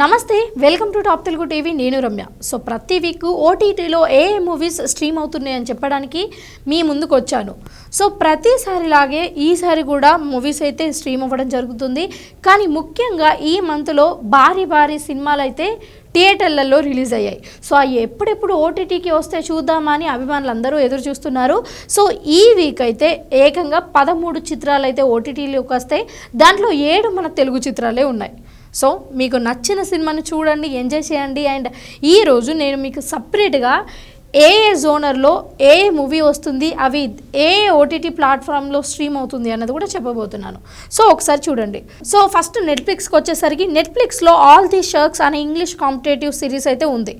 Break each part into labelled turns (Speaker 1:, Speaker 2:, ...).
Speaker 1: నమస్తే welcome to top Telugu TV నేను Ramya. So ప్రతి వీక్ ఓటీటీలో ఏ ఏ మూవీస్ స్ట్రీమ్ అవుతున్నాయని చెప్పడానికి మీ ముందుకు వచ్చాను సో ప్రతిసారిలాగే ఈసారి కూడా మూవీస్ అయితే స్ట్రీమ్ అవ్వడం జరుగుతుంది. కానీ ముఖ్యంగా ఈ మంత్లో భారీ భారీ సినిమాలు అయితే థియేటర్లలో రిలీజ్ అయ్యాయి. సో అవి ఎప్పుడెప్పుడు ఓటీటీకి వస్తే చూద్దామని అభిమానులు అందరూ ఎదురు చూస్తున్నారు. సో ఈ వీక్ అయితే ఏకంగా పదమూడు చిత్రాలు అయితే ఓటీటీలోకి వస్తాయి. దాంట్లో ఏడు మన తెలుగు చిత్రాలే ఉన్నాయి. సో మీకు నచ్చిన సినిమాని చూడండి ఎంజాయ్ చేయండి. అండ్ ఈరోజు నేను మీకు సపరేట్గా ఏ ఏ జోనర్లో ఏ మూవీ వస్తుంది అవి ఏ ఓటీటీ ప్లాట్ఫామ్లో స్ట్రీమ్ అవుతుంది అన్నది కూడా చెప్పబోతున్నాను. సో ఒకసారి చూడండి. సో ఫస్ట్ నెట్ఫ్లిక్స్కి వచ్చేసరికి నెట్ఫ్లిక్స్లో ఆల్ ది షర్క్స్ అనే ఇంగ్లీష్ కాంపిటేటివ్ సిరీస్ అయితే ఉంది.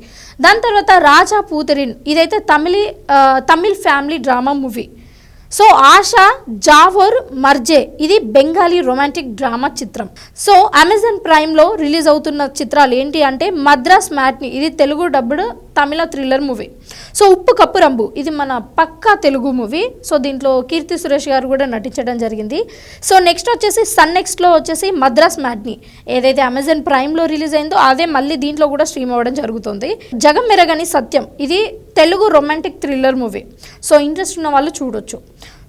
Speaker 1: దాని తర్వాత రాజా పూతరిన్ ఇదైతే తమిళి Tamil family drama movie. So ASHA Jewar మర్జే ఇది బెంగాలీ రొమాంటిక్ డ్రామా చిత్రం. సో అమెజాన్ ప్రైమ్లో రిలీజ్ అవుతున్న చిత్రాలు ఏంటి అంటే మద్రాస్ మ్యాట్ని ఇది తెలుగు డబ్బుడ్ తమిళ థ్రిల్లర్ మూవీ. సో ఉప్పు కప్పు రంబు. ఇది మన పక్కా తెలుగు మూవీ. సో దీంట్లో కీర్తి సురేష్ గారు కూడా నటించడం జరిగింది. సో నెక్స్ట్ వచ్చేసి సన్ నెక్స్ట్లో వచ్చేసి మద్రాస్ మ్యాట్ని. ఏదైతే అమెజాన్ ప్రైమ్లో రిలీజ్ అయిందో అదే మళ్ళీ దీంట్లో కూడా స్ట్రీమ్ అవ్వడం జరుగుతుంది. జగం మెరగని సత్యం. ఇది Telugu romantic thriller movie. So interest ఉన్న వాళ్ళు చూడొచ్చు.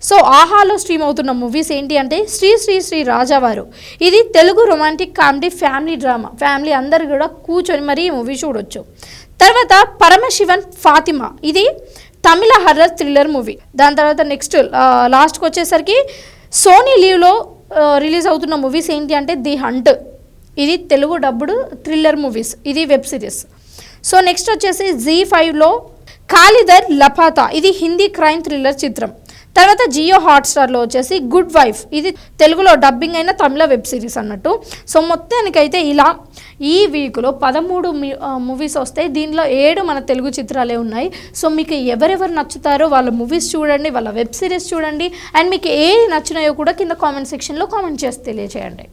Speaker 1: సో ఆహాలో స్ట్రీమ్ అవుతున్న మూవీస్ ఏంటి అంటే శ్రీ శ్రీ శ్రీ రాజావారు ఇది Telugu romantic comedy family drama. Family అందరు కూడా కూర్చొని మరీ ఈ మూవీ చూడొచ్చు. తర్వాత పరమశివన్ ఫాతిమా. ఇది తమిళ హర్రర్ థ్రిల్లర్ మూవీ. దాని తర్వాత నెక్స్ట్ లాస్ట్కి వచ్చేసరికి సోనీ లీవ్లో రిలీజ్ అవుతున్న మూవీస్ ఏంటి అంటే ది హంట్. ఇది తెలుగు డబ్బుడు థ్రిల్లర్ మూవీస్. ఇది వెబ్ సిరీస్. సో నెక్స్ట్ వచ్చేసి జీ ఫైవ్లో కాలిదర్ లపాతా. ఇది హిందీ క్రైమ్ థ్రిల్లర్ చిత్రం. తర్వాత జియో హాట్స్టార్లో వచ్చేసి గుడ్ వైఫ్. ఇది తెలుగులో డబ్బింగ్ అయిన తమిళ వెబ్ సిరీస్ అన్నట్టు. సో మొత్తానికైతే ఇలా ఈ వీక్లో పదమూడు మూవీస్ వస్తాయి. దీనిలో ఏడు మన తెలుగు చిత్రాలే ఉన్నాయి. సో మీకు ఎవరెవరు నచ్చుతారో వాళ్ళ మూవీస్ చూడండి వాళ్ళ వెబ్ సిరీస్ చూడండి. అండ్ మీకు ఏది నచ్చినాయో కూడా కింద కామెంట్ సెక్షన్లో కామెంట్ చేసి తెలియజేయండి